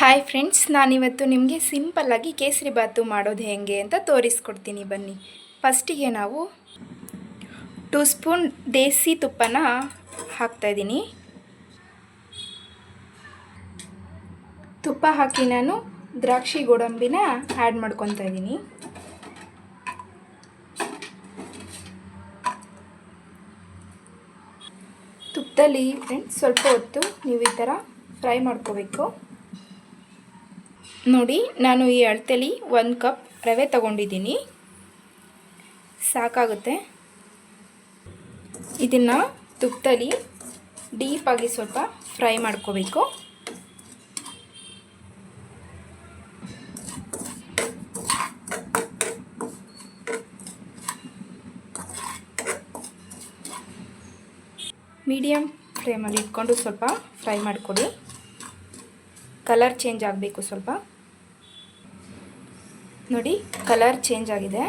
Hi friends ನಾನಿವತ್ತು ನಿಮಗೆ ಸಿಂಪಲ್ಲಾಗಿ ಕೇಸರಿ ಬಾತು ಮಾಡೋದು ಹೇಗೆ ಅಂತ ತೋರಿಸ್ಕೊಡ್ತೀನಿ. ಬನ್ನಿ. ಫಸ್ಟಿಗೆ ನಾವು ಟೂ ಸ್ಪೂನ್ ದೇಸಿ ತುಪ್ಪನ ಹಾಕ್ತಾಯಿದ್ದೀನಿ ತುಪ್ಪ ಹಾಕಿ ನಾನು ದ್ರಾಕ್ಷಿ ಗೋಡಂಬಿನ ಆ್ಯಡ್ ಮಾಡ್ಕೊತಾ ಇದ್ದೀನಿ. ತುಪ್ಪದಲ್ಲಿ ಫ್ರೆಂಡ್ಸ್ ಸ್ವಲ್ಪ ಹೊತ್ತು ನೀವು ಈ ಥರ ಫ್ರೈ ಮಾಡ್ಕೋಬೇಕು. ನೋಡಿ, ನಾನು ಈ ಅಳತೆಲಿ ಒಂದು ಕಪ್ ರವೆ ತಗೊಂಡಿದ್ದೀನಿ. ಸಾಕಾಗುತ್ತೆ. ಇದನ್ನು ತುಪ್ಪದಲ್ಲಿ ಡೀಪಾಗಿ ಸ್ವಲ್ಪ ಫ್ರೈ ಮಾಡ್ಕೋಬೇಕು. ಮೀಡಿಯಮ್ ಫ್ಲೇಮಲ್ಲಿ ಇಟ್ಕೊಂಡು ಸ್ವಲ್ಪ ಫ್ರೈ ಮಾಡಿಕೊಡಿ ಕಲರ್ ಚೇಂಜ್ ಆಗಬೇಕು ಸ್ವಲ್ಪ. ನೋಡಿ, ಕಲರ್ ಚೇಂಜ್ ಆಗಿದೆ.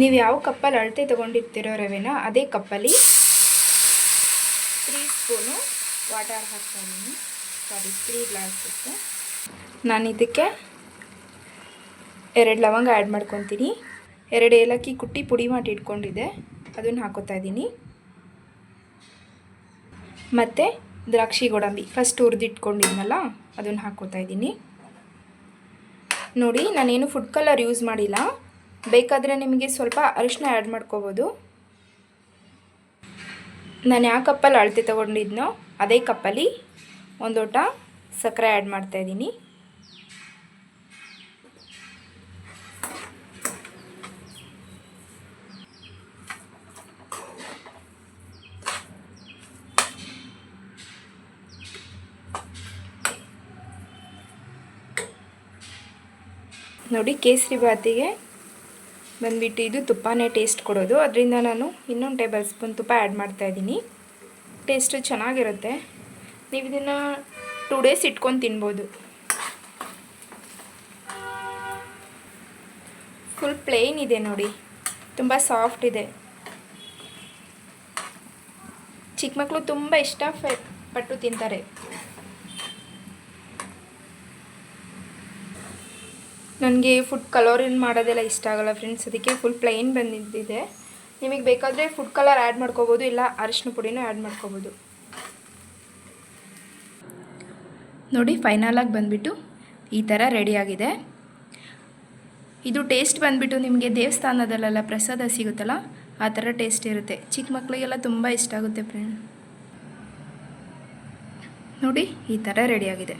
ನೀವು ಯಾವ ಕಪ್ಪಲ್ಲಿ ಅಳತೆ ತೊಗೊಂಡಿರ್ತೀರೋ ರವೆನ, ಅದೇ ಕಪ್ಪಲ್ಲಿ ತ್ರೀ ಸ್ಪೂನು ವಾಟರ್ ಹಾಕ್ತಾ ಇದ್ದೀನಿ. ಸಾರಿ ತ್ರೀ ಗ್ಲಾಸ್ ಇತ್ತು. ನಾನು ಇದಕ್ಕೆ ಎರಡು ಲವಂಗ ಆ್ಯಡ್ ಮಾಡ್ಕೊತೀನಿ. ಎರಡು ಏಲಕ್ಕಿ ಕುಟ್ಟಿ ಪುಡಿ ಮಾಡಿ ಇಟ್ಕೊಂಡಿದ್ದೆ. ಅದನ್ನು ಹಾಕೋತಾ ಇದ್ದೀನಿ. ಮತ್ತು ದ್ರಾಕ್ಷಿ ಗೋಡಂಬಿ. ಫಸ್ಟ್ ಹುರಿದಿಟ್ಕೊಂಡಿದ್ನಲ್ಲ, ಅದನ್ನು ಹಾಕೋತಾ ಇದ್ದೀನಿ. ನೋಡಿ, ನಾನೇನು ಫುಡ್ ಕಲರ್ ಯೂಸ್ ಮಾಡಿಲ್ಲ. ಬೇಕಾದರೆ ನಿಮಗೆ ಸ್ವಲ್ಪ ಅರಿಶಿನ ಆ್ಯಡ್ ಮಾಡ್ಕೋಬೋದು. ನಾನು ಯಾವ ಕಪ್ಪಲ್ಲಿ ಅಳತೆ ತೊಗೊಂಡಿದ್ನೋ, ಅದೇ ಕಪ್ಪಲ್ಲಿ ಒಂದು ಲೋಟ ಸಕ್ಕರೆ ಆ್ಯಡ್ ಮಾಡ್ತಾಯಿದ್ದೀನಿ ನೋಡಿ ಕೇಸರಿ ಬಾತಿಗೆ ಬಂದುಬಿಟ್ಟು ಇದು ತುಪ್ಪನೇ ಟೇಸ್ಟ್ ಕೊಡೋದು. ಅದರಿಂದ ನಾನು ಇನ್ನೊಂದು ಟೇಬಲ್ ಸ್ಪೂನ್ ತುಪ್ಪ ಆ್ಯಡ್ ಮಾಡ್ತಾಯಿದ್ದೀನಿ ಟೇಸ್ಟು ಚೆನ್ನಾಗಿರುತ್ತೆ. ನೀವು ಇದನ್ನು ಟೂ ಡೇಸ್ ಇಟ್ಕೊಂಡು ತಿನ್ಬೋದು. ಫುಲ್ ಪ್ಲೇನ್ ಇದೆ ನೋಡಿ. ತುಂಬ ಸಾಫ್ಟ್ ಇದೆ. ಚಿಕ್ಕ ಮಕ್ಕಳು ತುಂಬ ಇಷ್ಟ ಪಟ್ಟು ತಿಂತಾರೆ. ನನಗೆ ಫುಡ್ ಕಲರಿನ್ ಮಾಡೋದೆಲ್ಲ ಇಷ್ಟ ಆಗೋಲ್ಲ ಫ್ರೆಂಡ್ಸ್ ಅದಕ್ಕೆ ಫುಲ್ ಪ್ಲೈನ್ ಬಂದಿದ್ದಿದೆ. ನಿಮಗೆ ಬೇಕಾದರೆ ಫುಡ್ ಕಲರ್ ಆ್ಯಡ್ ಮಾಡ್ಕೋಬೋದು, ಇಲ್ಲ ಅರಿಶಿನ ಪುಡಿನೂ ಆ್ಯಡ್ ಮಾಡ್ಕೋಬೋದು. ನೋಡಿ ಫೈನಲಾಗಿ ಬಂದುಬಿಟ್ಟು ಈ ಥರ ರೆಡಿಯಾಗಿದೆ ಇದು ಟೇಸ್ಟ್ ಬಂದುಬಿಟ್ಟು ನಿಮಗೆ ದೇವಸ್ಥಾನದಲ್ಲೆಲ್ಲ ಪ್ರಸಾದ ಸಿಗುತ್ತಲ್ಲ, ಆ ಥರ ಟೇಸ್ಟ್ ಇರುತ್ತೆ. ಚಿಕ್ಕ ಮಕ್ಕಳಿಗೆಲ್ಲ ತುಂಬ ಇಷ್ಟ ಆಗುತ್ತೆ ಫ್ರೆಂಡ್ ನೋಡಿ, ಈ ಥರ ರೆಡಿಯಾಗಿದೆ